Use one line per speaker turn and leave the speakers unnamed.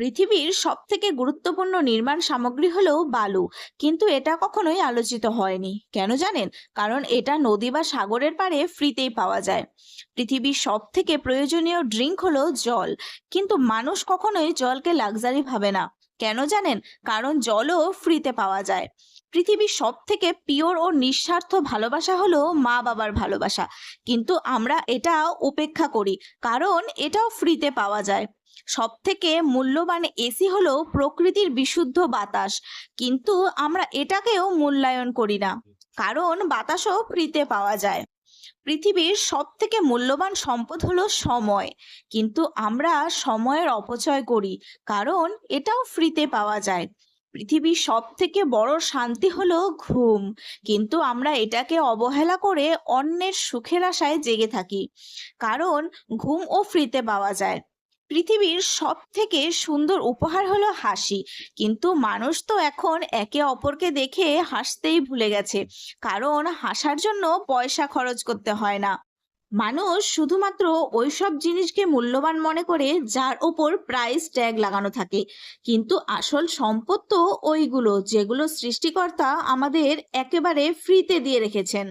পৃথিবীর সবথেকে গুরুত্বপূর্ণ নির্মাণ সামগ্রী হলো বালু। কিন্তু এটা কখনোই আলোচিত হয়নি। কেন জানেন? কারণ এটা নদী বা সাগরের পাড়ে ফ্রিতেই পাওয়া যায়। পৃথিবীর সব থেকে প্রয়োজনীয় ড্রিঙ্ক হলো জল। কিন্তু মানুষ কখনোই জলকে লাক্সারি ভাবে না। কেন জানেন? কারণ জলও ফ্রিতে পাওয়া যায়। পৃথিবীর সব থেকে পিওর ও নিঃস্বার্থ ভালোবাসা হলো মা বাবার ভালোবাসা। কিন্তু আমরা এটা উপেক্ষা করি, কারণ এটাও ফ্রিতে পাওয়া যায়। সব থেকে মূল্যবান এসি হলো প্রকৃতির বিশুদ্ধ বাতাস। কিন্তু আমরা এটাকেও মূল্যায়ন করি না, কারণ বাতাসও ফ্রিতে পাওয়া যায়। পৃথিবীর সব থেকে মূল্যবান সম্পদ হলো সময়। কিন্তু আমরা সময়ের অপচয় করি, কারণ এটাও ফ্রিতে পাওয়া যায়। পৃথিবীর সব থেকে বড় শান্তি হলো ঘুম। কিন্তু আমরা এটাকে অবহেলা করে অন্যের সুখের আশায় জেগে থাকি, কারণ ঘুম ও ফ্রিতে পাওয়া যায়। পৃথিবীর সব থেকে সুন্দর উপহার হলো হাসি। কিন্তু মানুষ তো এখন একে অপরকে দেখে হাসতেই ভুলে গেছে। কারণ হাসার জন্য পয়সা খরচ করতে হয় না। মানুষ শুধুমাত্র ওইসব জিনিসকে মূল্যবান মনে করে যার ওপর প্রাইস ট্যাগ লাগানো থাকে। কিন্তু আসল সম্পদ তো ওইগুলো যেগুলো সৃষ্টিকর্তা আমাদের একেবারে ফ্রিতে দিয়ে রেখেছেন।